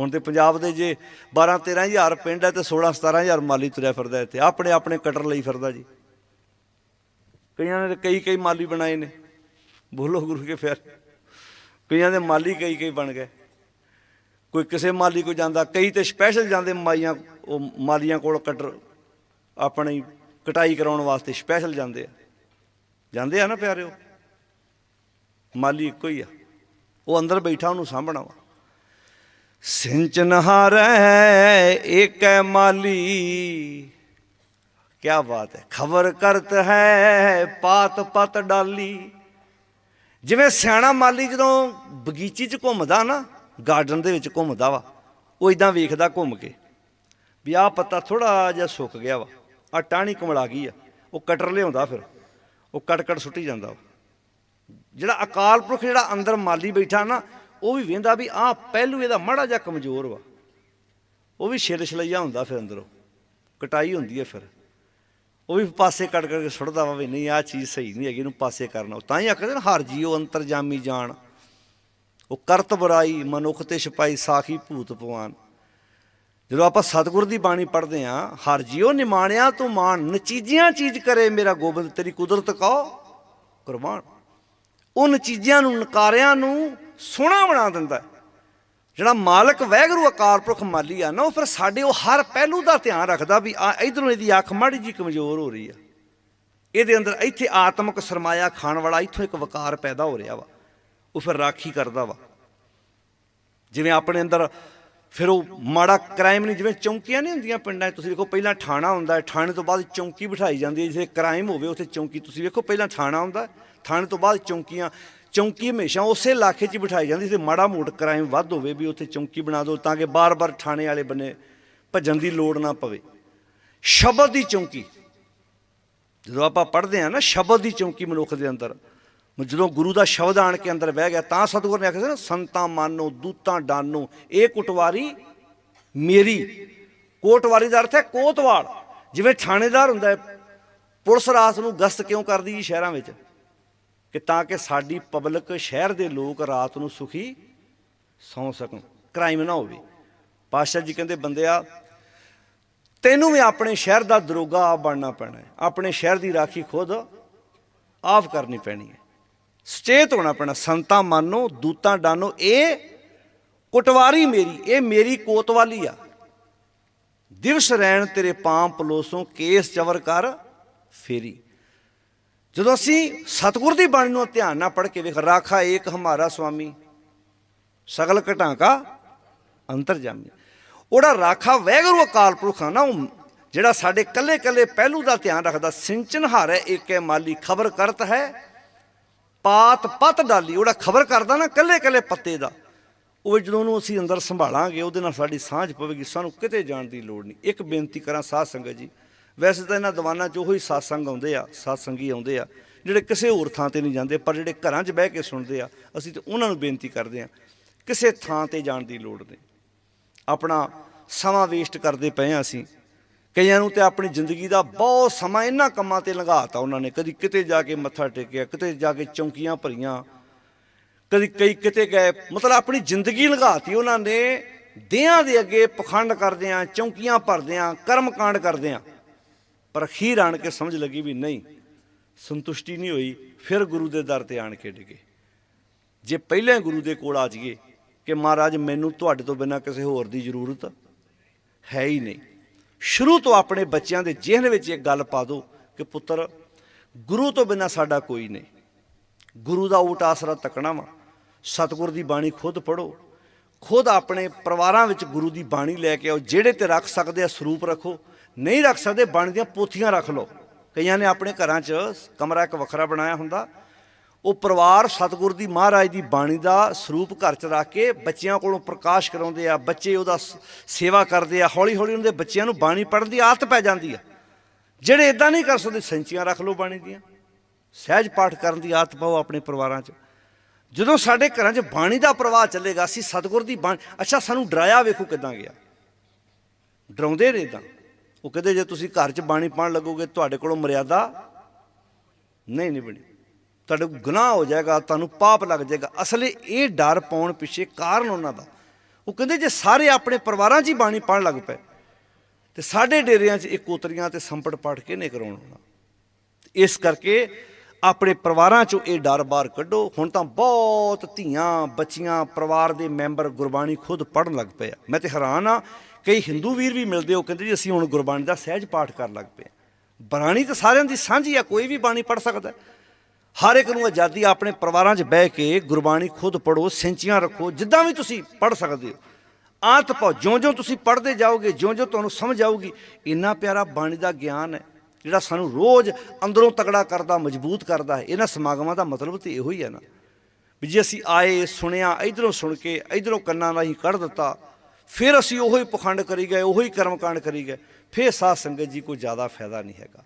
ਹੁਣ ਤੇ ਪੰਜਾਬ ਦੇ ਜੇ 12 13000 ਪਿੰਡ ਹੈ ਤੇ 16 17000 ਮਾਲੀ ਤੁਰਿਆ ਫਿਰਦਾ ਇੱਥੇ। ਆਪਣੇ ਆਪਣੇ ਕਟਰ ਲਈ ਫਿਰਦਾ ਜੀ। ਕਈਆਂ ਨੇ ਤਾਂ ਕਈ ਕਈ ਮਾਲੀ ਬਣਾਏ ਨੇ। ਬੋਲੋ ਗੁਰੂ ਕੇ ਫਿਰ ਕਈਆਂ ਦੇ ਮਾਲੀ ਕਈ ਕਈ ਬਣ ਗਏ। ਕੋਈ ਕਿਸੇ ਮਾਲੀ ਕੋ ਜਾਂਦਾ, ਕਈ ਤੇ ਸਪੈਸ਼ਲ ਜਾਂਦੇ ਮਾਈਆਂ, ਉਹ ਮਾਲੀਆਂ ਕੋਲ ਕਟਰ ਆਪਣੀ ਕਟਾਈ ਕਰਾਉਣ ਵਾਸਤੇ ਸਪੈਸ਼ਲ ਜਾਂਦੇ ਆ। ਜਾਂਦੇ ਆ ਨਾ ਪਿਆਰਿਓ? ਮਾਲੀ ਇੱਕੋ ਹੀ ਆ। ਉਹ ਅੰਦਰ ਬੈਠਾ, ਉਹਨੂੰ ਸਾਂਭਣਾ ਵਾ। ਸਿੰਚਨ ਹਾਰੈ, ਏਕੈ ਮਾਲੀ। ਕੀ ਬਾਤ ਹੈ, ਖਬਰ ਕਰਤ ਹੈ, ਪਾਤ ਪਤ ਡਾਲੀ। ਜਿਵੇਂ ਸਿਆਣਾ ਮਾਲੀ ਜਦੋਂ ਬਗੀਚੀ 'ਚ ਘੁੰਮਦਾ ਨਾ, ਗਾਰਡਨ ਦੇ ਵਿੱਚ ਘੁੰਮਦਾ ਵਾ, ਉਹ ਇਦਾਂ ਵੇਖਦਾ ਘੁੰਮ ਕੇ, ਵੀ ਆਹ ਪੱਤਾ ਥੋੜਾ ਜਿਹਾ ਸੁੱਕ ਗਿਆ ਵਾ ਆ ਟਾਹਣੀ ਕਮਲਾ ਗਈ ਆ, ਉਹ ਕਟਰ ਲਿਆਉਂਦਾ ਫਿਰ, ਉਹ ਕਟ ਕਟ ਸੁੱਟੀ ਜਾਂਦਾ ਜਿਹੜਾ ਅਕਾਲ ਪੁਰਖ ਜਿਹੜਾ ਅੰਦਰ ਮਾਲੀ ਬੈਠਾ ਨਾ ਉਹ ਵੀ ਵੇਂਦਾ ਵੀ ਆਹ ਪਹਿਲੂ ਇਹਦਾ ਮਾੜਾ ਜਿਹਾ ਕਮਜ਼ੋਰ ਵਾ। ਉਹ ਵੀ ਛਿਲ ਛਲਈਆ ਹੁੰਦਾ ਫਿਰ ਅੰਦਰੋਂ। ਕਟਾਈ ਹੁੰਦੀ ਹੈ ਫਿਰ। ਉਹ ਵੀ ਪਾਸੇ ਕੱਟ ਕਰਕੇ ਸੁੱਟਦਾ ਵਾ ਵੀ ਨਹੀਂ, ਆਹ ਚੀਜ਼ ਸਹੀ ਨਹੀਂ ਹੈਗੀ, ਇਹਨੂੰ ਪਾਸੇ ਕਰਨਾ। ਤਾਂ ਹੀ ਆਖਦੇ ਨੇ, ਹਰ ਜੀਓ, ਅੰਤਰਜਾਮੀ ਜਾਣ। ਉਹ ਕਰਤ ਬੁਰਾਈ, ਮਨੁੱਖ ਤੇ ਛਪਾਈ ਸਾਖੀ, ਭੂਤ ਪਵਾਨ ਜਦੋਂ ਆਪਾਂ ਸਤਿਗੁਰ ਦੀ ਬਾਣੀ ਪੜ੍ਹਦੇ ਆਂ ਹਰ ਜੀਓ, ਨਿਮਾਣਿਆ ਤੂੰ ਮਾਨ ਨਚੀਜੀਆਂ ਚੀਜ਼ ਕਰੇ ਮੇਰਾ ਗੋਬਿੰਦ, ਤੇਰੀ ਕੁਦਰਤ ਕਹੋ, ਕੁਰਬਾਨ। ਉਹ ਨਚੀਜਿਆਂ ਨੂੰ, ਨਕਾਰਿਆਂ ਨੂੰ ਸੋਹਣਾ ਬਣਾ ਦਿੰਦਾ ਜਿਹੜਾ ਮਾਲਕ ਵੈਗਰੂ ਅਕਾਲ ਪੁਰਖ ਮਾਲੀ ਆ ਨਾ, ਉਹ ਫਿਰ ਸਾਡੇ ਉਹ ਹਰ ਪਹਿਲੂ ਦਾ ਧਿਆਨ ਰੱਖਦਾ ਵੀ ਆ ਇਧਰੋਂ ਇਹਦੀ ਅੱਖ ਮਾੜੀ ਜੀ ਕਮਜ਼ੋਰ ਹੋ ਰਹੀ ਆ। ਇਹਦੇ ਅੰਦਰ ਇੱਥੇ ਆਤਮਿਕ ਸਰਮਾਇਆ ਖਾਣ ਵਾਲਾ ਇੱਥੋਂ ਇੱਕ ਵਕਾਰ ਪੈਦਾ ਹੋ ਰਿਹਾ ਵਾ। ਉਹ ਫਿਰ ਰਾਖੀ ਕਰਦਾ ਵਾ। ਜਿਵੇਂ ਆਪਣੇ ਅੰਦਰ ਫਿਰ ਉਹ ਮਾੜਾ ਕ੍ਰਾਈਮ ਨਹੀਂ, ਜਿਵੇਂ ਚੌਂਕੀਆਂ ਨਹੀਂ ਹੁੰਦੀਆਂ ਪਿੰਡਾਂ 'ਚ, ਤੁਸੀਂ ਵੇਖੋ ਪਹਿਲਾਂ ਥਾਣਾ ਹੁੰਦਾ ਹੈ। ਥਾਣੇ ਤੋਂ ਬਾਅਦ ਚੌਂਕੀ ਬਿਠਾਈ ਜਾਂਦੀ ਹੈ। ਜਿਵੇਂ ਕ੍ਰਾਈਮ ਹੋਵੇ, ਉੱਥੇ ਚੌਂਕੀ, ਤੁਸੀਂ ਵੇਖੋ ਪਹਿਲਾਂ ਥਾਣਾ ਹੁੰਦਾ ਥਾਣੇ ਤੋਂ ਬਾਅਦ ਚੌਂਕੀਆਂ ਚੌਂਕੀ ਹਮੇਸ਼ਾ ਉਸੇ ਇਲਾਕੇ 'ਚ ਬਿਠਾਈ ਜਾਂਦੀ ਸੀ ਮਾੜਾ ਮੋਟ ਕ੍ਰਾਈਮ ਵੱਧ ਹੋਵੇ ਵੀ ਉੱਥੇ ਚੌਂਕੀ ਬਣਾ ਦਿਓ ਤਾਂ ਕਿ ਬਾਰ-ਬਾਰ ਥਾਣੇ ਵਾਲੇ ਬੰਨੇ ਭੱਜਣ ਦੀ ਲੋੜ ਨਾ ਪਵੇ। ਸ਼ਬਦ ਦੀ ਚੌਂਕੀ, ਜਦੋਂ ਆਪਾਂ ਪੜ੍ਹਦੇ ਆ ਨਾ, ਸ਼ਬਦ ਦੀ ਚੌਂਕੀ ਮਨੁੱਖ ਦੇ ਅੰਦਰ ਜਦੋਂ ਗੁਰੂ ਦਾ ਸ਼ਬਦ ਆਣ ਕੇ ਅੰਦਰ ਬਹਿ ਗਿਆ, ਤਾਂ ਸਤਿਗੁਰ ਨੇ ਆਖਿਆ ਨਾ, ਸੰਤਾਂ ਮਾਨੋ, ਦੂਤਾਂ ਡਾਨੋ, ਇਹ ਕੁਟਵਾਰੀ ਮੇਰੀ। ਕੋਟਵਾਰੀ ਦਾ ਅਰਥ ਹੈ ਕੋਤਵਾਲ। ਜਿਵੇਂ ਥਾਣੇਦਾਰ ਹੁੰਦਾ ਹੈ, ਪੁਲਿਸ ਰਾਤ ਨੂੰ ਗਸ਼ਤ ਕਿਉਂ ਕਰਦੀ ਜੀ ਸ਼ਹਿਰਾਂ ਵਿੱਚ? ਕਿ ਤਾਂ ਕਿ ਸਾਡੀ ਪਬਲਿਕ ਸ਼ਹਿਰ ਦੇ ਲੋਕ ਰਾਤ ਨੂੰ ਸੁਖੀ ਸੌਂ ਸਕਣ। ਕ੍ਰਾਈਮ ਨਾ ਹੋਵੇ। ਪਾਸ਼ਾ ਜੀ ਕਹਿੰਦੇ, ਬੰਦਿਆ, ਤੈਨੂੰ ਵੀ ਆਪਣੇ ਸ਼ਹਿਰ ਦਾ ਦਰੋਗਾ ਆਪ ਬਣਨਾ ਪੈਣਾ ਹੈ। ਆਪਣੇ ਸ਼ਹਿਰ ਦੀ ਰਾਖੀ ਖੁਦ ਆਪ ਕਰਨੀ ਪੈਣੀ ਹੈ। ਸੁਚੇਤ ਹੋਣਾ ਪੈਣਾ। ਸੰਤਾਂ ਮਾਨੋ, ਦੂਤਾਂ ਡਾਨੋ ਇਹ ਕੁਟਵਾਰੀ ਮੇਰੀ, ਇਹ ਮੇਰੀ ਕੋਤਵਾਲੀ ਆ। ਦਿਵਸ ਰਹਿਣ ਤੇਰੇ ਪਾਮ ਪਲੋਸੋਂ ਕੇਸ ਚਵਰ ਕਰ ਫੇਰੀ। ਜਦੋਂ ਅਸੀਂ ਸਤਿਗੁਰ ਦੀ ਬਾਣੀ ਨੂੰ ਧਿਆਨ ਨਾਲ ਪੜ੍ਹ ਕੇ ਵੇਖ, ਰਾਖਾ ਏਕ ਹਮਾਰਾ ਸੁਆਮੀ ਸਗਲ ਘਟਾਂਕਾ ਅੰਤਰਜਾਮੀ ਉਹਦਾ ਰਾਖਾ ਵੈਗਰੂ ਅਕਾਲ ਪੁਰਖ ਆ ਨਾ ਉਹ, ਜਿਹੜਾ ਸਾਡੇ ਕੱਲੇ ਕੱਲੇ ਪਹਿਲੂ ਦਾ ਧਿਆਨ ਰੱਖਦਾ, ਸਿੰਚਨ ਹਾਰ ਹੈ, ਏਕੇ ਮਾਲੀ ਖਬਰ ਕਰਤ ਹੈ, ਪਾਤ ਪਤ ਡਾਲੀ, ਉਹਦਾ ਖਬਰ ਕਰਦਾ ਨਾ ਕੱਲੇ ਕੱਲੇ ਪੱਤੇ ਦਾ। ਉਹ ਜਦੋਂ ਉਹਨੂੰ ਅਸੀਂ ਅੰਦਰ ਸੰਭਾਲਾਂਗੇ, ਉਹਦੇ ਨਾਲ ਸਾਡੀ ਸਾਂਝ ਪਵੇਗੀ, ਸਾਨੂੰ ਕਿਤੇ ਜਾਣ ਦੀ ਲੋੜ ਨਹੀਂ। ਇੱਕ ਬੇਨਤੀ ਕਰਾਂ ਸਾਧ ਸੰਗਤ ਜੀ ਵੈਸੇ ਤਾਂ ਇਹਨਾਂ ਦੀਵਾਨਾਂ 'ਚ ਉਹੀ ਸਾਸੰਗ ਆਉਂਦੇ ਆ ਸਾਸੰਗੀ ਆਉਂਦੇ ਆ, ਜਿਹੜੇ ਕਿਸੇ ਹੋਰ ਥਾਂ ਤੇ ਨਹੀਂ ਜਾਂਦੇ, ਪਰ ਜਿਹੜੇ ਘਰਾਂ 'ਚ ਬਹਿ ਕੇ ਸੁਣਦੇ ਆ, ਅਸੀਂ ਤੇ ਉਹਨਾਂ ਨੂੰ ਬੇਨਤੀ ਕਰਦੇ ਆ, ਕਿਸੇ ਥਾਂ ਤੇ ਜਾਣ ਦੀ ਲੋੜ ਨਹੀਂ। ਆਪਣਾ ਸਮਾਂ ਵੇਸਟ ਕਰਦੇ ਪਏ ਆ ਅਸੀਂ। ਕਈਆਂ ਨੂੰ ਤੇ ਆਪਣੀ ਜ਼ਿੰਦਗੀ ਦਾ ਬਹੁਤ ਸਮਾਂ ਇਹਨਾਂ ਕੰਮਾਂ ਤੇ ਲੰਘਾਤਾ ਉਹਨਾਂ ਨੇ। ਕਦੀ ਕਿਤੇ ਜਾ ਕੇ ਮੱਥਾ ਟੇਕਿਆ, ਕਿਤੇ ਜਾ ਕੇ ਚੌਂਕੀਆਂ ਭਰੀਆਂ, ਕਦੀ ਕਈ ਕਿਤੇ ਗਏ, ਮਤਲਬ ਆਪਣੀ ਜ਼ਿੰਦਗੀ ਲੰਘਾਤੀ ਉਹਨਾਂ ਨੇ। ਦੇਹਾਂ ਦੇ ਅੱਗੇ ਪਖੰਡ ਕਰਦੇ ਆ ਚੌਂਕੀਆਂ ਭਰਦੇ ਆ ਕਰਮ ਕਾਂਡ ਕਰਦੇ ਆ ਪਰ ਅਖੀਰ ਆਣ ਕੇ ਸਮਝ ਲੱਗੀ ਵੀ ਨਹੀਂ, ਸੰਤੁਸ਼ਟੀ ਨਹੀਂ ਹੋਈ, ਫਿਰ ਗੁਰੂ ਦੇ ਦਰ ਤੇ ਆਣ ਕੇ ਡਿਗੇ। ਜੇ ਪਹਿਲਾਂ ਗੁਰੂ ਦੇ ਕੋਲ ਆ ਜਾਈਏ ਕਿ ਮਹਾਰਾਜ ਮੈਨੂੰ ਤੁਹਾਡੇ ਤੋਂ ਬਿਨਾਂ ਕਿਸੇ ਹੋਰ ਦੀ ਜ਼ਰੂਰਤ ਹੈ ਹੀ ਨਹੀਂ। ਸ਼ੁਰੂ ਤੋਂ ਆਪਣੇ ਬੱਚਿਆਂ ਦੇ ਜਿਹਨ ਵਿੱਚ ਇੱਕ ਗੱਲ ਪਾ ਦਿਓ ਕਿ ਪੁੱਤਰ, ਗੁਰੂ ਤੋਂ ਬਿਨਾਂ ਸਾਡਾ ਕੋਈ ਨਹੀਂ। ਗੁਰੂ ਦਾ ਊਟ ਆਸਰਾ ਤੱਕਣਾ ਵਾ। ਸਤਿਗੁਰ ਦੀ ਬਾਣੀ ਖੁਦ ਪੜੋ ਖੁਦ ਆਪਣੇ ਪਰਿਵਾਰਾਂ ਵਿੱਚ ਗੁਰੂ ਦੀ ਬਾਣੀ ਲੈ ਕੇ ਆਓ, ਜਿਹੜੇ ਤੇ ਰੱਖ ਸਕਦੇ ਆ, ਸਰੂਪ ਰੱਖੋ। ਨਹੀਂ ਰੱਖ ਸਕਦੇ ਬਾਣੀ ਦੀਆਂ ਪੋਥੀਆਂ ਰੱਖ ਲਓ। ਕਈਆਂ ਨੇ ਆਪਣੇ ਘਰਾਂ 'ਚ ਕਮਰਾ ਇੱਕ ਵੱਖਰਾ ਬਣਾਇਆ ਹੁੰਦਾ। ਉਹ ਪਰਿਵਾਰ ਸਤਿਗੁਰ ਦੀ ਮਹਾਰਾਜ ਦੀ ਬਾਣੀ ਦਾ ਸਰੂਪ ਘਰ 'ਚ ਰੱਖ ਕੇ ਬੱਚਿਆਂ ਕੋਲੋਂ ਪ੍ਰਕਾਸ਼ ਕਰਾਉਂਦੇ ਆ, ਬੱਚੇ ਉਹਦਾ ਸੇਵਾ ਕਰਦੇ ਆ ਹੌਲੀ ਹੌਲੀ ਉਹਨਾਂ ਦੇ ਬੱਚਿਆਂ ਨੂੰ ਬਾਣੀ ਪੜ੍ਹਨ ਦੀ ਆਦਤ ਪੈ ਜਾਂਦੀ ਆ। ਜਿਹੜੇ ਇਦਾਂ ਨਹੀਂ ਕਰ ਸਕਦੇ, ਸੰਚੀਆਂ ਰੱਖ ਲਓ ਬਾਣੀ ਦੀਆਂ। ਸਹਿਜ ਪਾਠ ਕਰਨ ਦੀ ਆਦਤ ਪਾਓ ਆਪਣੇ ਪਰਿਵਾਰਾਂ 'ਚ। ਜਦੋਂ ਸਾਡੇ ਘਰਾਂ 'ਚ ਬਾਣੀ ਦਾ ਪ੍ਰਵਾਹ ਚੱਲੇਗਾ, ਅਸੀਂ ਸਤਿਗੁਰ ਦੀ ਬਾਣੀ, ਅੱਛਾ ਸਾਨੂੰ ਡਰਾਇਆ ਵੇਖੋ ਕਿਦਾਂ ਗਿਆ। ਡਰਾਉਂਦੇ ਨੇ ਤਾਂ ਉਹ ਕਹਿੰਦੇ, ਜੇ ਤੁਸੀਂ ਘਰ 'ਚ ਬਾਣੀ ਪੜ੍ਹਨ ਲੱਗੋਗੇ, ਤੁਹਾਡੇ ਕੋਲੋਂ ਮਰਿਆਦਾ ਨਹੀਂ ਨਹੀਂ ਬਣੀ ਤੁਹਾਡੇ ਕੋਲ ਗੁਨਾਹ ਹੋ ਜਾਏਗਾ, ਤੁਹਾਨੂੰ ਪਾਪ ਲੱਗ ਜਾਏਗਾ। ਅਸਲੇ ਇਹ ਡਰ ਪਾਉਣ ਪਿੱਛੇ ਕਾਰਨ ਉਹਨਾਂ ਦਾ। ਉਹ ਕਹਿੰਦੇ, ਜੇ ਸਾਰੇ ਆਪਣੇ ਪਰਿਵਾਰਾਂ 'ਚ ਹੀ ਬਾਣੀ ਪੜ੍ਹਨ ਲੱਗ ਪਏ, ਤੇ ਸਾਡੇ ਡੇਰਿਆਂ 'ਚ ਇੱਕ ਕੋਤਰੀਆਂ ਤੇ ਸੰਪਟ ਪਾਠ ਕਿਹਨੇ ਕਰਾਉਣਾ? ਇਸ ਕਰਕੇ ਆਪਣੇ ਪਰਿਵਾਰਾਂ 'ਚੋਂ ਇਹ ਡਰ ਬਾਹਰ ਕੱਢੋ। ਹੁਣ ਤਾਂ ਬਹੁਤ ਧੀਆਂ, ਬੱਚੀਆਂ, ਪਰਿਵਾਰ ਦੇ ਮੈਂਬਰ ਗੁਰਬਾਣੀ ਖੁਦ ਪੜ੍ਹਨ ਲੱਗ ਪਏ ਆ। ਮੈਂ ਤੇ ਹੈਰਾਨ ਆ ਕਈ ਹਿੰਦੂ ਵੀਰ ਵੀ ਮਿਲਦੇ ਉਹ ਕਹਿੰਦੇ ਜੀ, ਅਸੀਂ ਹੁਣ ਗੁਰਬਾਣੀ ਦਾ ਸਹਿਜ ਪਾਠ ਕਰਨ ਲੱਗ ਪਏ ਬਾਣੀ ਤਾਂ ਸਾਰਿਆਂ ਦੀ ਸਾਂਝੀ ਆ, ਕੋਈ ਵੀ ਬਾਣੀ ਪੜ੍ਹ ਸਕਦਾ। ਹਰ ਇੱਕ ਨੂੰ ਆਜ਼ਾਦੀ ਆਪਣੇ ਪਰਿਵਾਰਾਂ 'ਚ ਬਹਿ ਕੇ ਗੁਰਬਾਣੀ ਖੁਦ ਪੜੋ ਸਿੰਚੀਆਂ ਰੱਖੋ, ਜਿੱਦਾਂ ਵੀ ਤੁਸੀਂ ਪੜ੍ਹ ਸਕਦੇ ਹੋ। ਆਤ ਪਾਓ, ਜਿਉਂ-ਜਿਉਂ ਤੁਸੀਂ ਪੜ੍ਹਦੇ ਜਾਓਗੇ, ਜਿਉਂ-ਜਿਉਂ ਤੁਹਾਨੂੰ ਸਮਝ ਆਊਗੀ, ਇੰਨਾ ਪਿਆਰਾ ਬਾਣੀ ਦਾ ਗਿਆਨ ਹੈ, ਜਿਹੜਾ ਸਾਨੂੰ ਰੋਜ਼ ਅੰਦਰੋਂ ਤਕੜਾ ਕਰਦਾ, ਮਜ਼ਬੂਤ ਕਰਦਾ ਹੈ। ਇਹਨਾਂ ਸਮਾਗਮਾਂ ਦਾ ਮਤਲਬ ਤੇ ਇਹੋ ਹੀ ਹੈ ਨਾ। ਵੀ ਜੇ ਅਸੀਂ ਆਏ, ਸੁਣਿਆ, ਇਧਰੋਂ ਸੁਣ ਕੇ, ਇਧਰੋਂ ਕੰਨਾਂ ਰਾਹੀਂ ਕੱਢ ਦਿੱਤਾ ਫਿਰ ਅਸੀਂ ਉਹੀ ਪਖੰਡ ਕਰੀ ਗਏ, ਉਹੀ ਕਰਮਕਾਂਡ ਕਰੀ ਗਏ, ਫਿਰ ਸਾਧ ਸੰਗਤ ਜੀ ਕੋਈ ਜ਼ਿਆਦਾ ਫਾਇਦਾ ਨਹੀਂ ਹੈਗਾ।